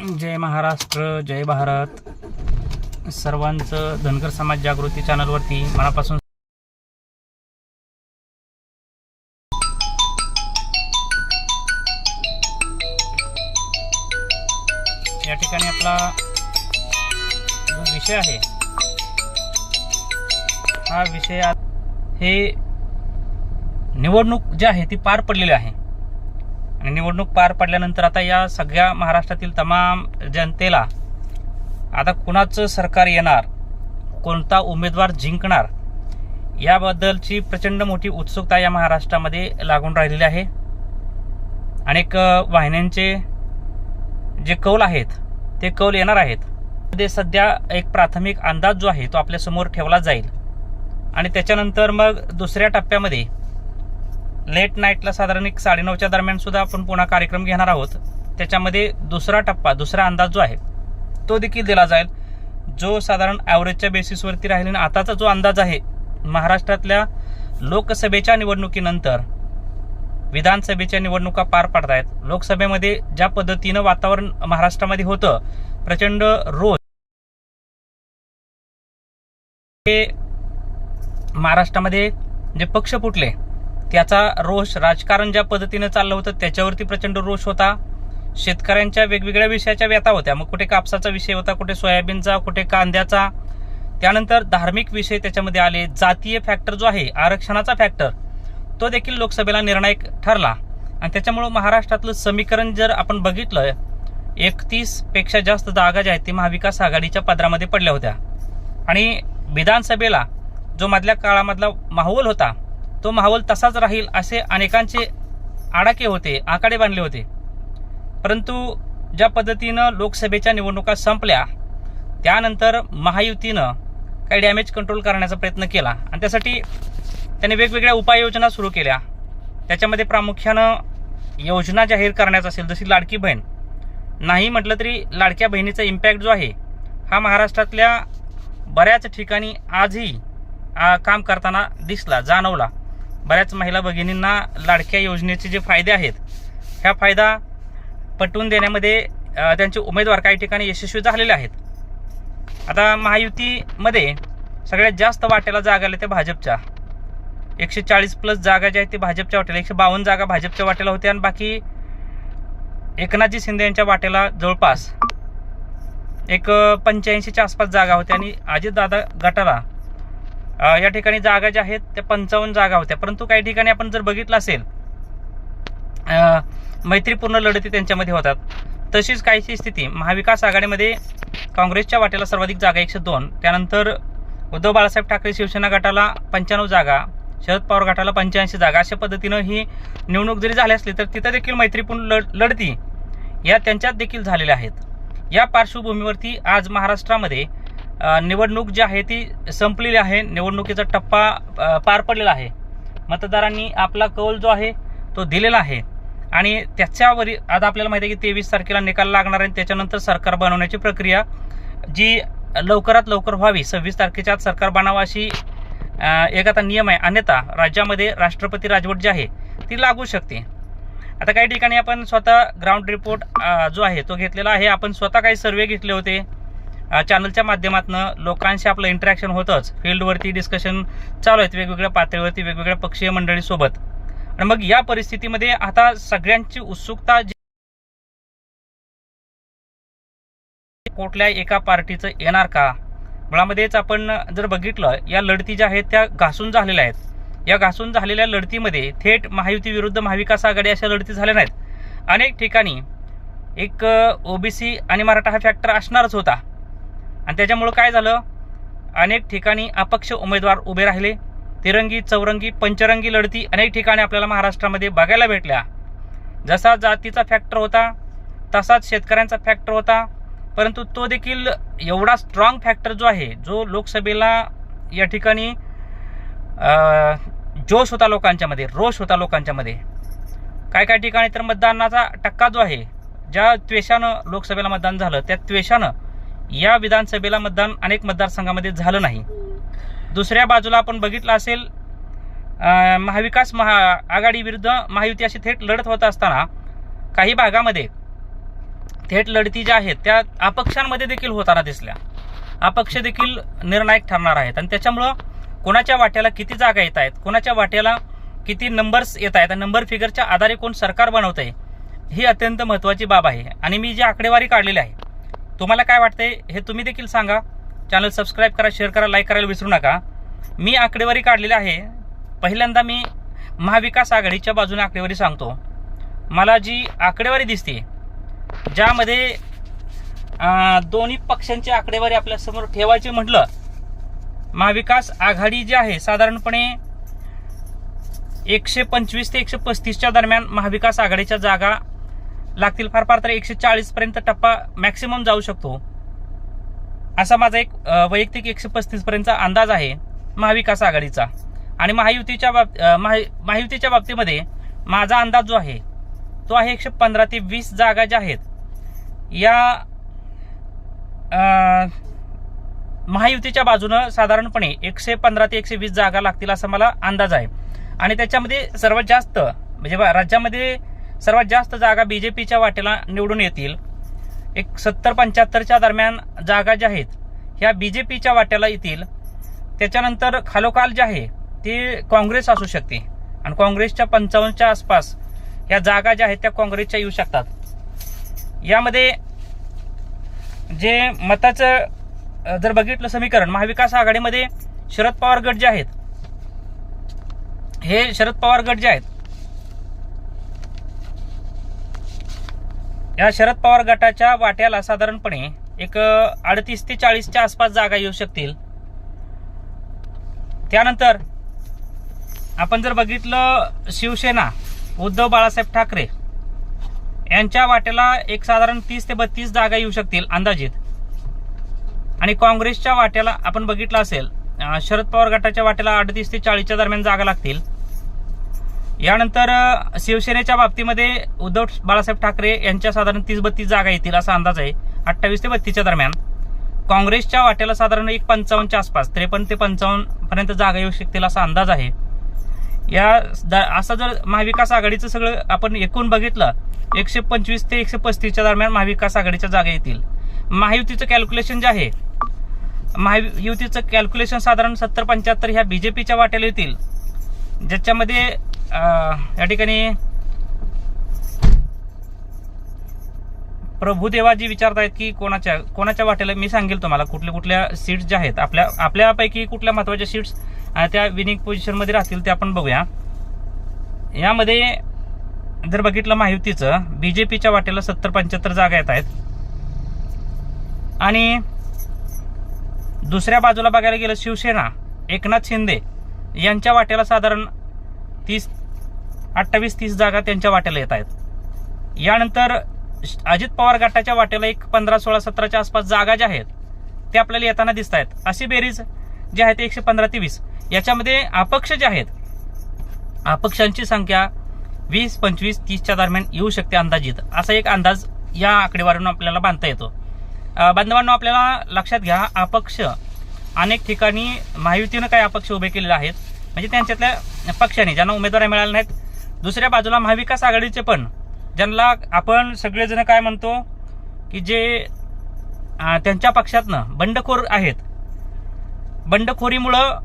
जय महाराष्ट्र जय भारत. सर्वांचं धनगर समाज जागृती चॅनलवरती मनापासून या ठिकाणी आपला जो विषय आहे हा विषय हे निवडणूक जी आहे ती पार पडलेली आहे. आणि निवडणूक पार पडल्यानंतर आता या सगळ्या महाराष्ट्रातील तमाम जनतेला आता कुणाचं सरकार येणार कोणता उमेदवार जिंकणार याबद्दलची प्रचंड मोठी उत्सुकता या महाराष्ट्रामध्ये लागून राहिलेली आहे. अनेक वाहिन्यांचे जे कौल आहेत ते कौल येणार आहेत. ते सध्या एक प्राथमिक अंदाज जो आहे तो आपल्यासमोर ठेवला जाईल. आणि त्याच्यानंतर मग दुसऱ्या टप्प्यामध्ये लेट नाईटला साधारण एक साडेनऊच्या दरम्यान सुद्धा आपण पुन्हा कार्यक्रम घेणार आहोत. त्याच्यामध्ये दुसरा टप्पा दुसरा अंदाज जो आहे तो देखील दिला जाईल. जो साधारण ॲव्हरेजच्या बेसिसवरती राहील आणि आताचा जो अंदाज आहे महाराष्ट्रातल्या लोकसभेच्या निवडणुकीनंतर विधानसभेच्या निवडणुका पार पडत आहेत लोकसभेमध्ये ज्या पद्धतीनं वातावरण महाराष्ट्रामध्ये होतं प्रचंड रोज हे महाराष्ट्रामध्ये जे पक्ष फुटले त्याचा रोष राजकारण ज्या पद्धतीनं चाललं होतं त्याच्यावरती प्रचंड रोष होता. शेतकऱ्यांच्या वेगवेगळ्या विषयाच्या व्यथा होत्या. मग कुठे कापसाचा विषय होता कुठे सोयाबीनचा कुठे कांद्याचा. त्यानंतर धार्मिक विषय त्याच्यामध्ये आले. जातीय फॅक्टर जो आहे आरक्षणाचा फॅक्टर तो देखील लोकसभेला निर्णायक ठरला. आणि त्याच्यामुळं महाराष्ट्रातलं समीकरण जर आपण बघितलं एकतीसपेक्षा जास्त जागा ज्या आहेत ती महाविकास आघाडीच्या पदरामध्ये पडल्या होत्या. आणि विधानसभेला जो मधल्या काळामधला माहोल होता तो माहोल तसाच राहील असे अनेकांचे आडाके होते आकडे बांधले होते. परंतु ज्या पद्धतीनं लोकसभेच्या निवडणुका संपल्या त्यानंतर महायुतीनं काही डॅमेज कंट्रोल करण्याचा प्रयत्न केला. आणि त्यासाठी त्यांनी वेगवेगळ्या उपाययोजना सुरू केल्या. त्याच्यामध्ये प्रामुख्यानं योजना जाहीर करण्याचा असेल जशी लाडकी बहीण. नाही म्हटलं तरी लाडक्या बहिणीचा इम्पॅक्ट जो आहे हा महाराष्ट्रातल्या बऱ्याच ठिकाणी आजही आ, काम करताना दिसला जाणवला. बऱ्याच महिला भगिनींना लाडक्या योजनेचे जे फायदे आहेत ह्या फायदा पटवून देण्यामध्ये त्यांचे उमेदवार काही ठिकाणी यशस्वी झालेले आहेत. आता महायुतीमध्ये सगळ्यात जास्त वाट्याला जागा आल्या त्या भाजपच्या. एकशे चाळीस प्लस जागा ज्या आहेत ते भाजपच्या वाट्याला एकशे बावन्न जागा भाजपच्या वाट्याला होत्या आणि बाकी एकनाथजी शिंदे यांच्या वाट्याला जवळपास एक पंच्याऐंशीच्या आसपास जागा होत्या आणि अजितदादा गटाला या ठिकाणी जागा ज्या आहेत त्या पंचावन्न जागा होत्या. परंतु काही ठिकाणी आपण जर बघितलं असेल मैत्रीपूर्ण लढती त्यांच्यामध्ये होतात. तशीच काहीशी स्थिती महाविकास आघाडीमध्ये काँग्रेसच्या वाट्याला सर्वाधिक जागा एकशे दोन. त्यानंतर उद्धव बाळासाहेब ठाकरे शिवसेना गटाला पंच्याण्णव जागा शरद पवार गटाला पंच्याऐंशी जागा. अशा पद्धतीनं ही निवडणूक जरी झाली असली तर तिथं देखील मैत्रीपूर्ण लढ लढती या त्यांच्यात देखील झालेल्या आहेत. या पार्श्वभूमीवरती आज महाराष्ट्रामध्ये निवडणूक जी आहे ती संपलेली आहे. निवडणुकीचा टप्पा पार पडलेला आहे. मतदारांनी आपला कौल जो आहे तो दिलेला आहे. आणि त्याच्यावर आता आपल्याला माहिती आहे की तेवीस तारखेला निकाल लागणार आहे आणि त्याच्यानंतर सरकार बनवण्याची प्रक्रिया जी लवकरात लवकर व्हावी. सव्वीस तारखेच्या आत सरकार बनावं अशी एक आता नियम आहे. अन्यथा राज्यामध्ये राष्ट्रपती राजवट जी आहे ती लागू शकते. आता काही ठिकाणी आपण स्वतः ग्राउंड रिपोर्ट जो आहे तो घेतलेला आहे. आपण स्वतः काही सर्वे घेतले होते. चॅनलच्या माध्यमातून लोकांशी आपलं इंटरॅक्शन होतंच. फील्डवरती डिस्कशन चालू आहेत. वेगवेगळ्या पातळीवरती वेगवेगळ्या पक्षीय मंडळीसोबत आणि मग या परिस्थितीमध्ये आता सगळ्यांची उत्सुकता जी कुठल्या एका पार्टीचं येणार का? मुळामध्येच आपण जर बघितलं या लढती ज्या आहेत त्या घासून झालेल्या आहेत. या घासून झालेल्या लढतीमध्ये थेट महायुती विरुद्ध महाविकास आघाडी अशा लढती झाल्या नाहीत. अनेक ठिकाणी एक ओबीसी आणि मराठा हा फॅक्टर असणारच होता. आणि त्याच्यामुळं काय झालं? अनेक ठिकाणी अपक्ष उमेदवार उभे राहिले. तिरंगी चौरंगी पंचरंगी लढती अनेक ठिकाणी आपल्याला महाराष्ट्रामध्ये बघायला भेटल्या. जसा जातीचा फॅक्टर होता तसाच शेतकऱ्यांचा फॅक्टर होता. परंतु तो देखील एवढा स्ट्रॉंग फॅक्टर जो आहे जो लोकसभेला या ठिकाणी जोश होता लोकांच्यामध्ये रोष होता लोकांच्यामध्ये. काय काय ठिकाणी तर मतदानाचा टक्का जो आहे ज्या त्वेषानं लोकसभेला मतदान झालं त्या त्वेषानं या विधानसभेला मतदान अनेक मतदारसंघामध्ये झालं नाही. दुसऱ्या बाजूला आपण बघितलं असेल महाविकास महा आघाडी विरुद्ध महायुती अशी थेट लढत होत असताना काही भागामध्ये थेट लढती ज्या आहेत त्या अपक्षांमध्ये देखील होताना दिसल्या. अपक्ष देखील निर्णायक ठरणार आहेत आणि त्याच्यामुळं कोणाच्या वाट्याला किती जागा येत आहेत कोणाच्या वाट्याला किती नंबर्स येत आहेत आणि नंबर फिगरच्या आधारे कोण सरकार बनवत आहे ही अत्यंत महत्त्वाची बाब आहे. आणि मी जी आकडेवारी काढलेली आहे तुम्हाला काय वाटते हे तुम्ही देखील सांगा. चॅनल सबस्क्राईब करा शेअर करा लाईक करायला विसरू नका. मी आकडेवारी काढलेली आहे. पहिल्यांदा मी महाविकास आघाडीच्या बाजूने आकडेवारी सांगतो. मला जी आकडेवारी दिसते ज्यामध्ये दोन्ही पक्षांची आकडेवारी आपल्यासमोर ठेवायची म्हटलं महाविकास आघाडी जी आहे साधारणपणे एकशे पंचवीस ते एकशे पस्तीसच्या दरम्यान महाविकास आघाडीच्या जागा लागतील फार फार तर एकशे चाळीस पर्यंत टप्पा मॅक्सिमम जाऊ शकतो. असा माझा एक वैयक्तिक एकशे पस्तीस पर्यंतचा अंदाज आहे महाविकास आघाडीचा. आणि महायुतीच्या बाब महा- महायुतीच्या बाबतीमध्ये माझा अंदाज जो आहे तो आहे एकशे पंधरा ते वीस जागा ज्या आहेत या महायुतीच्या बाजूनं साधारणपणे एकशे पंधरा ते एकशे वीस जागा लागतील असा मला अंदाज आहे. आणि त्याच्यामध्ये सर्वात जास्त म्हणजे राज्यामध्ये सर्वात जास्त जागा बीजेपीच्या वाटेला निवडून येतील. एक सत्तर पंच्याहत्तरच्या दरम्यान जागा ज्या आहेत ह्या बीजेपीच्या वाट्याला येतील. त्याच्यानंतर खालोखाल जे आहे ते काँग्रेस असू शकते. आणि काँग्रेसच्या पंचावन्नच्या आसपास ह्या जागा ज्या आहेत त्या काँग्रेसच्या येऊ शकतात. यामध्ये जे मताचं जर बघितलं समीकरण महाविकास आघाडीमध्ये शरद पवार गट जे आहेत हे शरद पवार गट जे आहेत या शरद पवार गटाच्या वाट्याला साधारणपणे एक अडतीस ते चाळीसच्या आसपास जागा येऊ शकतील. त्यानंतर आपण जर बघितलं शिवसेना उद्धव बाळासाहेब ठाकरे यांच्या वाट्याला एक साधारण तीस ते बत्तीस जागा येऊ शकतील अंदाजित. आणि काँग्रेसच्या वाट्याला आपण बघितलं असेल शरद पवार गटाच्या वाट्याला अडतीस ते चाळीसच्या दरम्यान जागा लागतील. यानंतर शिवसेनेच्या बाबतीमध्ये उद्धव बाळासाहेब ठाकरे यांच्या साधारण तीस बत्तीस जागा येतील असा अंदाज आहे अठ्ठावीस ते बत्तीसच्या दरम्यान. काँग्रेसच्या वाट्याला साधारण एक पंचावन्नच्या आसपास त्रेपन्न ते पंचावन्न पर्यंत जागा येऊ शकतील असा अंदाज आहे. या असं जर महाविकास आघाडीचं सगळं आपण एकूण बघितलं एकशे पंचवीस ते एकशे पस्तीसच्या दरम्यान महाविकास आघाडीच्या जागा येतील. महायुतीचं कॅल्क्युलेशन जे आहे महायुतीचं कॅल्क्युलेशन साधारण सत्तर पंच्याहत्तर ह्या बी जे पीच्या वाट्याला येतील. ज्याच्यामध्ये या ठिकाणी प्रभुदेवाजी विचारतायत की कोणाच्या कोणाच्या वाटेला मी सांगेल तुम्हाला कुठल्या कुठल्या सीट्स ज्या आहेत आपल्या आपल्यापैकी कुठल्या महत्त्वाच्या सीट्स त्या विनिंग पोझिशनमध्ये राहतील ते आपण बघूया. यामध्ये जर बघितलं महायुतीचं बीजेपीच्या वाटेला सत्तर पंच्याहत्तर जागा येत आहेत. आणि दुसऱ्या बाजूला बघायला गेलं शिवसेना एकनाथ शिंदे यांच्या वाट्याला साधारण तीस अठ्ठावीस तीस जागा त्यांच्या वाट्याला येत आहेत. यानंतर अजित पवार गटाच्या वाट्याला एक पंधरा सोळा सतराच्या आसपास जागा ज्या आहेत त्या आपल्याला येताना दिसत आहेत. अशी बेरीज जी आहे ते एकशे पंधरा ते वीस याच्यामध्ये अपक्ष जे आहेत अपक्षांची संख्या वीस पंचवीस तीसच्या दरम्यान येऊ शकते अंदाजित. असा एक अंदाज या आकडेवारीनं आपल्याला बांधता येतो. बांधवांना बांधवांनो आपल्याला लक्षात घ्या अपक्ष अनेक ठिकाणी महायुतीनं काही अपक्ष उभे केलेले आहेत. म्हणजे त्यांच्यातल्या पक्षाने ज्यांना उमेदवारी मिळाल्या नाहीत दुसऱ्या बाजूला महाविकास आघाडीचे पण ज्यांना आपण सगळेजण काय म्हणतो की जे त्यांच्या पक्षातनं बंडखोर आहेत बंडखोरीमुळं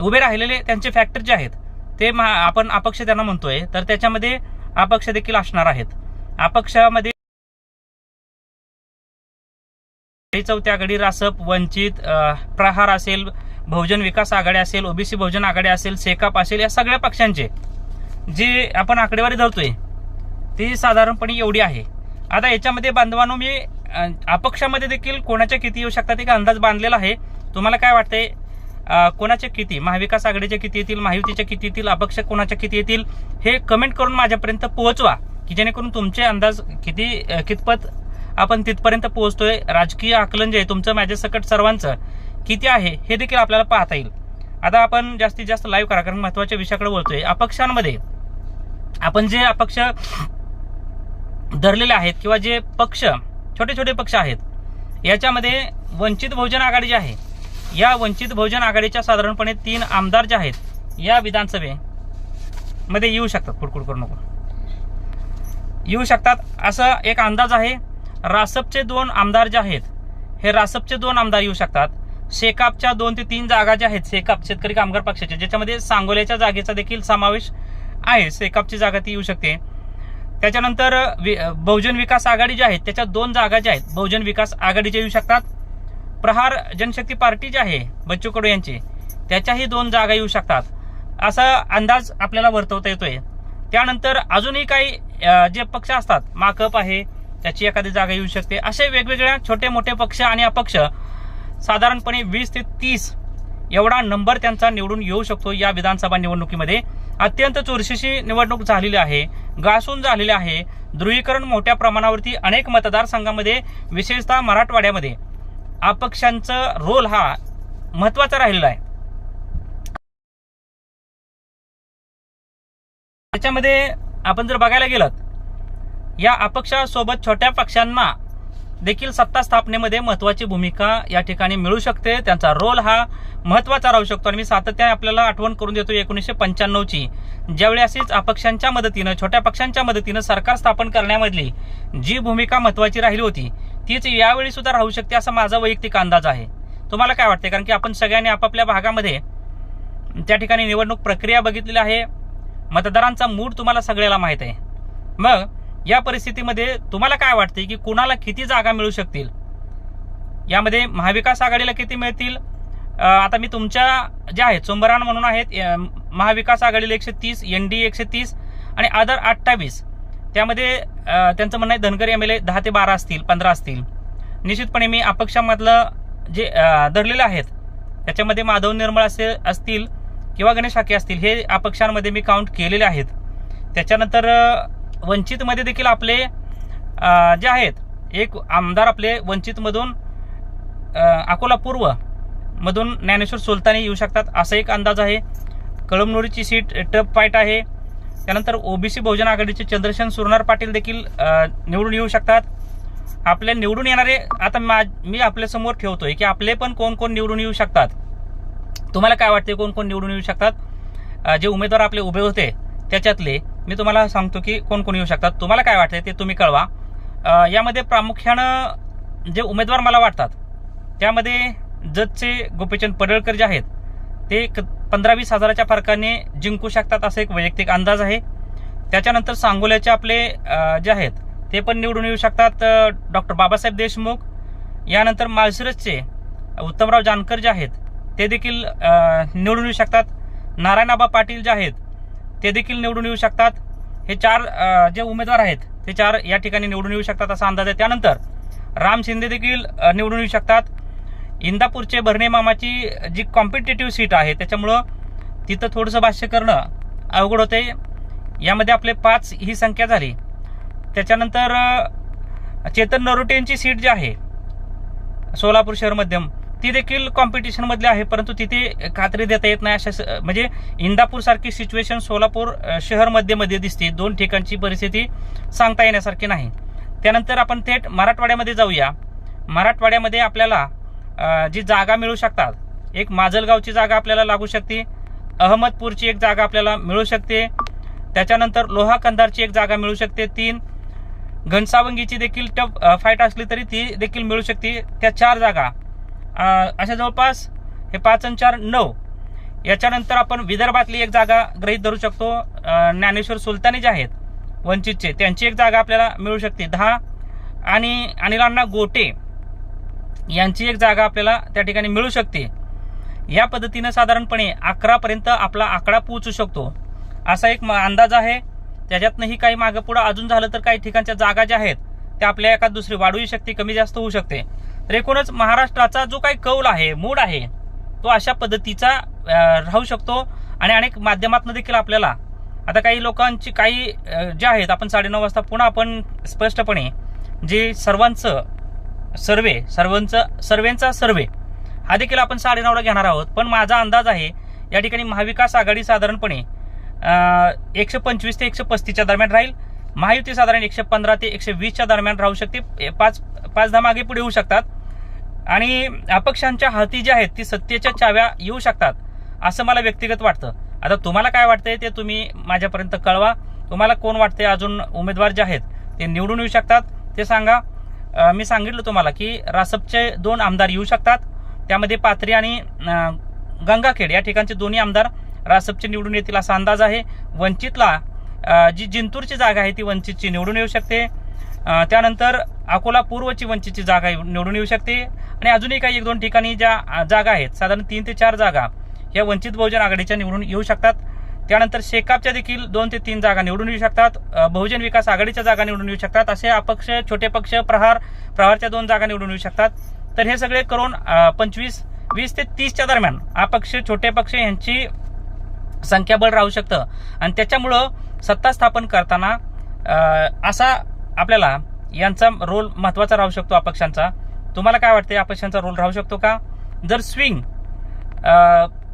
उभे राहिलेले त्यांचे फॅक्टर जे आहेत ते महा आपण अपक्ष त्यांना म्हणतोय तर त्याच्यामध्ये अपक्ष देखील असणार आहेत. अपक्षामध्ये चौथी आघाडी रासप वंचित प्रहार असेल बहुजन विकास आघाडी असेल ओबीसी बहुजन आघाडी असेल सेकाप असेल या सगळ्या पक्षांचे जी आपण आकडेवारी धरतोय ती साधारणपणे एवढी आहे. आता याच्यामध्ये बांधवानो मी अपक्षामध्ये देखील कोणाच्या किती येऊ शकतात एक अंदाज बांधलेला आहे. तुम्हाला काय वाटतंय? कोणाचे किती? महाविकास आघाडीचे किती येतील? महायुतीचे किती येतील? अपक्ष कोणाच्या किती येतील? हे कमेंट करून माझ्यापर्यंत पोहोचवा की जेणेकरून तुमचे अंदाज किती कितपत आपण तिथपर्यंत पोहोचतोय. राजकीय आकलन जे आहे तुमचं माझ्यासकट सर्वांचं किती आहे हे देखील आपल्याला पाहता येईल. आता आपण जास्तीत जास्त लाईव्ह करा कारण महत्त्वाच्या विषयाकडे बोलतोय अपक्षांमध्ये आपण जे अपक्ष धरलेले आहेत किंवा जे पक्ष छोटे छोटे पक्ष आहेत याच्यामध्ये वंचित बहुजन आघाडी जी आहे या वंचित बहुजन आघाडीच्या साधारणपणे तीन आमदार जे आहेत या विधानसभेमध्ये येऊ शकतात. कुडकुड करू नको. येऊ शकतात. असं एक अंदाज आहे रासपचे दोन आमदार जे आहेत हे रासपचे दोन आमदार येऊ शकतात. शेकापच्या दोन ते तीन जागा ज्या आहेत शेकाप शेतकरी कामगार पक्षाच्या ज्याच्यामध्ये सांगोल्याच्या जागेचा देखील समावेश आहे. शेकापची जागा ती येऊ शकते. त्याच्यानंतर वि- बहुजन विकास आघाडी जी आहेत त्याच्या दोन जागा ज्या आहेत बहुजन विकास आघाडीच्या येऊ शकतात. प्रहार जनशक्ती पार्टी जी आहे बच्चू कडू यांची त्याच्याही दोन जागा येऊ शकतात. असा अंदाज आपल्याला वर्तवता येतोय. त्यानंतर अजूनही काही जे पक्ष असतात माकप आहे त्याची एखादी जागा येऊ शकते. असे वेगवेगळ्या छोटे मोठे पक्ष आणि अपक्ष साधारणपणे वीस ते तीस एवढा नंबर त्यांचा निवडून येऊ शकतो या विधानसभा निवडणुकीमध्ये. अत्यंत चुरशीची निवडणूक झालेली आहे गासून झालेली आहे. ध्रुवीकरण मोठ्या प्रमाणावरती अनेक मतदारसंघामध्ये विशेषतः मराठवाड्यामध्ये. अपक्षांचा रोल हा महत्त्वाचा राहिलेला आहे. त्याच्यामध्ये आपण जर बघायला गेलं या अपक्षासोबत छोट्या पक्षांना देखील सत्ता स्थापनेमध्ये महत्वाची भूमिका या ठिकाणी मिळू शकते. त्यांचा रोल हा महत्त्वाचा राहू शकतो. आणि मी सातत्याने आपल्याला आठवण करून देतो एकोणीसशे पंच्याण्णवची. ज्यावेळी अशीच अपक्षांच्या मदतीनं छोट्या पक्षांच्या मदतीनं सरकार स्थापन करण्यामधली जी भूमिका महत्वाची राहिली होती तीच यावेळी सुद्धा राहू शकते असा माझा वैयक्तिक अंदाज आहे. तुम्हाला काय वाटते कारण की आपण सगळ्यांनी आपापल्या भागामध्ये त्या ठिकाणी निवडणूक प्रक्रिया बघितलेली आहे. मतदारांचा मूड तुम्हाला सगळ्याला माहीत आहे. मग या परिस्थितीमध्ये तुम्हाला काय वाटते की कुणाला किती जागा मिळू शकतील? यामध्ये महाविकास आघाडीला किती मिळतील? आता मी तुमच्या ज्या आहेत सोमबरान म्हणून आहेत महाविकास आघाडीला एकशे तीस एन डी एकशे तीस आणि आदर अठ्ठावीस. त्यामध्ये त्यांचं म्हणणं आहे धनगर एम एल ए दहा ते बारा असतील पंधरा असतील. निश्चितपणे मी अपक्षामधलं जे धरलेलं आहेत त्याच्यामध्ये माधव निर्मळ असे असतील किंवा गणेश हाके असतील हे अपक्षांमध्ये मी काउंट केलेले आहेत. त्याच्यानंतर वंचितमध्ये देखील आपले जे आहेत एक आमदार आपले वंचितमधून अकोला पूर्व मधून ज्ञानेश्वर सुलतानी येऊ शकतात असा एक अंदाज आहे. कळमनुरीची सीट टप फाईट आहे. त्यानंतर ओबीसी बहुजन आघाडीचे चंद्रशेन सुरणार पाटील देखील निवडून येऊ शकतात. आपले निवडून येणारे आता मा- मी आपल्यासमोर ठेवतोय की आपले पण कोण कोण निवडून येऊ शकतात? तुम्हाला काय वाटते कोण कोण निवडून येऊ शकतात? जे उमेदवार आपले उभे होते त्याच्यातले मी तुम्हाला सांगतो की कोण कोण येऊ शकतात. तुम्हाला काय वाटते ते तुम्ही कळवा. यामध्ये प्रामुख्यानं जे उमेदवार मला वाटतात त्यामध्ये जजचे गोपीचंद पडळकर जे आहेत ते पंधरा वीस हजाराच्या फरकाने जिंकू शकतात असा एक वैयक्तिक अंदाज आहे. त्याच्यानंतर सांगोल्याचे आपले जे आहेत ते पण निवडून येऊ शकतात डॉक्टर बाबासाहेब देशमुख. यानंतर माळशिरसचे उत्तमराव जानकर जे आहेत ते देखील निवडून येऊ शकतात. नारायणाबा पाटील जे आहेत ते देखील निवडून येऊ शकतात. हे चार जे उमेदवार आहेत ते चार या ठिकाणी निवडून येऊ शकतात असा अंदाज आहे. त्यानंतर राम शिंदे देखील निवडून येऊ शकतात. इंदापूरचे भरणे मामाची जी कॉम्पिटेटिव्ह सीट आहे त्याच्यामुळं तिथं थोडंसं भाष्य करणं अवघड होते यामध्ये आपले पाच ही संख्या झाली. त्याच्यानंतर चेतन नरोटे यांची सीट जी आहे सोलापूर शहर मध्यम ती देखील कॉम्पिटिशन मधली आहे परंतु तिथे खात्री देता येत नाही अशा स- म्हणजे इंदापूर सारखी सिच्युएशन सोलापूर शहर शहरमध्ये दिसते. दोन ठिकाणची परिस्थिती सांगता येण्यासारखी नाही. त्यानंतर आपण थेट मराठवाड्यामध्ये जाऊया. मराठवाड्यामध्ये आपल्याला जी जागा मिळू शकतात एक माजलगावची जागा आपल्याला लागू शकते अहमदपूरची एक जागा आपल्याला मिळू शकते त्याच्यानंतर लोहा कंधारची एक जागा मिळू शकते तीन घनसावंगीची देखील टफ फाईट असली तरी ती देखील मिळू शकते. त्या चार जागा अशा जवळपास हे पाच आणि चार नऊ. याच्यानंतर आपण विदर्भातली एक जागा गृहीत धरू शकतो. ज्ञानेश्वर सुलतानी जे आहेत वंचितचे त्यांची एक जागा आपल्याला मिळू शकते. दहा आणि अनिलांना गोटे यांची एक जागा आपल्याला त्या ठिकाणी मिळू शकते. या पद्धतीनं साधारणपणे अकरापर्यंत आपला आकडा पोहोचू शकतो. असा एक म- अंदाज आहे. त्याच्यातनंही काही मागं पुढं अजून झालं तर काही ठिकाणच्या जागा ज्या आहेत ते आपल्या एखाद दुसरी वाढूही शकते कमी जास्त होऊ शकते. तर एकूणच महाराष्ट्राचा जो काही कौल आहे मूड आहे तो अशा पद्धतीचा राहू शकतो आणि अनेक माध्यमातून देखील आपल्याला आता काही लोकांची काही जे आहेत आपण साडेनऊ वाजता पुन्हा आपण स्पष्टपणे जे सर्वांचं सर्वे सर्वांचं सर्वेंचा सर्वे हा देखील आपण साडेनऊला घेणार आहोत. पण माझा अंदाज आहे या ठिकाणी महाविकास आघाडी साधारणपणे एकशे पंचवीस ते एकशे पस्तीसच्या दरम्यान राहील. महायुती साधारण एकशे पंधरा ते एकशे वीसच्या दरम्यान राहू शकते. पाच पाच दहा मागे पुढे येऊ शकतात. आणि अपक्षांच्या हाती ज्या आहेत ती सत्तेच्या चाव्या येऊ शकतात असं मला व्यक्तिगत वाटतं. आता तुम्हाला काय वाटतंय ते तुम्ही माझ्यापर्यंत कळवा. तुम्हाला कोण वाटते अजून उमेदवार जे आहेत ते निवडून येऊ शकतात. ते सांगा. मी सांगितलं तुम्हाला की रासपचे दोन आमदार येऊ शकतात. त्यामध्ये पाथरी आणि गंगाखेड या ठिकाणचे दोन्ही आमदार रासपचे निवडून येतील असा अंदाज आहे. वंचितला जी जिंतूरची जागा आहे ती वंचितची निवडून येऊ शकते. त्यानंतर अकोला पूर्वची वंचितची जागा निवडून येऊ शकते. आणि अजूनही काही एक दोन ठिकाणी ज्या जागा आहेत साधारण तीन ते चार जागा या वंचित बहुजन आघाडीच्या निवडून येऊ शकतात. त्यानंतर शेकापच्या देखील दोन ते तीन जागा निवडून येऊ शकतात. बहुजन विकास आघाडीच्या जागा निवडून येऊ शकतात. असे अपक्ष छोटे पक्ष प्रहार प्रहारच्या दोन जागा निवडून येऊ शकतात. तर हे सगळे करून पंचवीस वीस ते तीसच्या दरम्यान अपक्ष छोटे पक्ष यांची संख्याबळ राहू शकतं. आणि त्याच्यामुळं सत्ता स्थापन करताना असा आपल्याला यांचा रोल महत्त्वाचा राहू शकतो अपक्षांचा. तुम्हाला काय वाटते अपक्षांचा रोल राहू शकतो का? जर स्विंग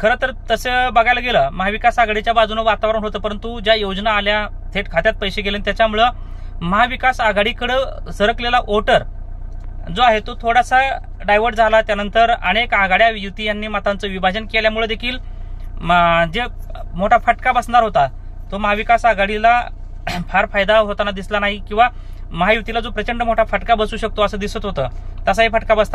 खरं तर तसं बघायला गेलं महाविकास आघाडीच्या बाजूनं वातावरण होतं परंतु ज्या योजना आल्या थेट खात्यात पैसे गेले त्याच्यामुळं महाविकास आघाडीकडं सरकलेला वोटर जो आहे तो थोडासा डायव्हर्ट झाला. त्यानंतर अनेक आघाड्या युती यांनी मतांचं विभाजन केल्यामुळे देखील जे मोठा फटका बसणार होता तो महाविकास आघाडीला फार फायदा होताना दिसला नाही किंवा महायुतीला जो प्रचंड मोठा फटका बसू शकतो असं दिसत होतं तसाही फटका बसताना